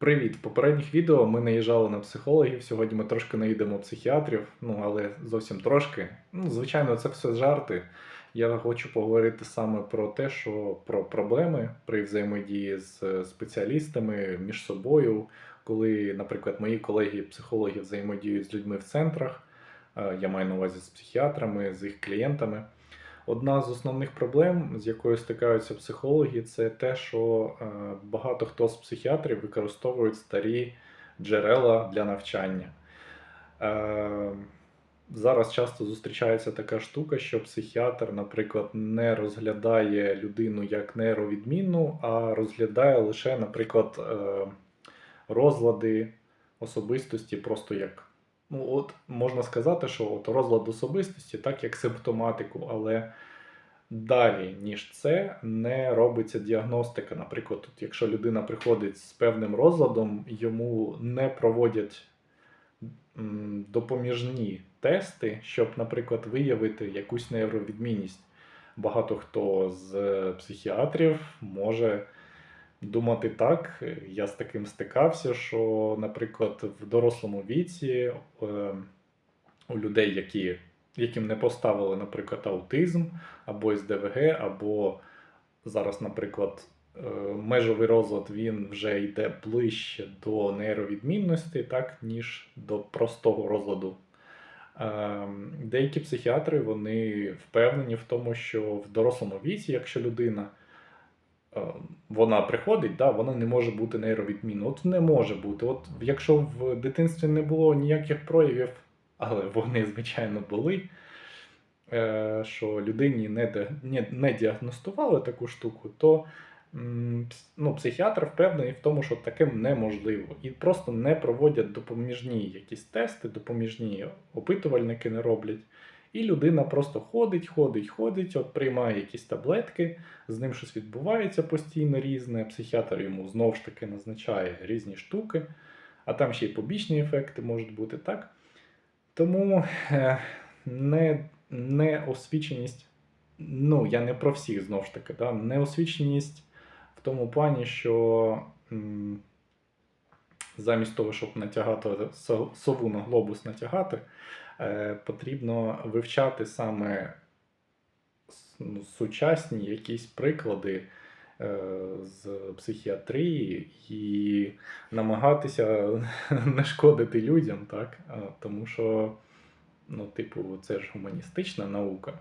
Привіт! В попередніх відео ми наїжджали на психологів. Сьогодні ми трошки наїдемо психіатрів, ну але зовсім трошки. Ну, звичайно, це все жарти. Я хочу поговорити саме про те, що про проблеми при взаємодії з е, спеціалістами між собою, коли, наприклад, мої колеги-психологи взаємодіють з людьми в центрах. е, Я маю на увазі з психіатрами, з їх клієнтами. Одна з основних проблем, з якою стикаються психологи, це те, що е, багато хто з психіатрів використовують старі джерела для навчання. Е, Зараз часто зустрічається така штука, що психіатр, наприклад, не розглядає людину як нейровідмінну, а розглядає лише, наприклад, е, розлади особистості, просто як. Ну, от можна сказати, що от розлад особистості, так як симптоматику, але далі, ніж це, не робиться діагностика. Наприклад, тут, якщо людина приходить з певним розладом, йому не проводять допоміжні тести, щоб, наприклад, виявити якусь нейровідмінність. Багато хто з е, психіатрів може думати так. Я з таким стикався, що, наприклад, в дорослому віці е, у людей, які, яким не поставили, наприклад, аутизм або СДВГ, або зараз, наприклад, е, межовий розлад він вже йде ближче до нейровідмінності, так, ніж до простого розладу. Ем, Деякі психіатри вони впевнені в тому, що в дорослому віці, якщо людина е, вона приходить, да, вона не може бути нейровідмінною. От не може бути. От якщо в дитинстві не було ніяких проявів, але вони, звичайно, були, е, що людині не, не діагностували таку штуку, то ну, психіатр впевнений в тому, що таким неможливо. І просто не проводять допоміжні якісь тести, допоміжні опитувальники не роблять. І людина просто ходить, ходить, ходить, от приймає якісь таблетки, з ним щось відбувається постійно різне. Психіатр йому знову ж таки назначає різні штуки, а там ще й побічні ефекти можуть бути, так? Тому е, не, неосвіченість, ну, я не про всіх знову ж таки, да, неосвіченість в тому плані, що м, замість того, щоб натягати со- сову на глобус натягати, е, потрібно вивчати саме ну, сучасні якісь приклади е, з психіатрії і намагатися не шкодити людям, так? Тому що, ну, типу, це ж гуманістична наука.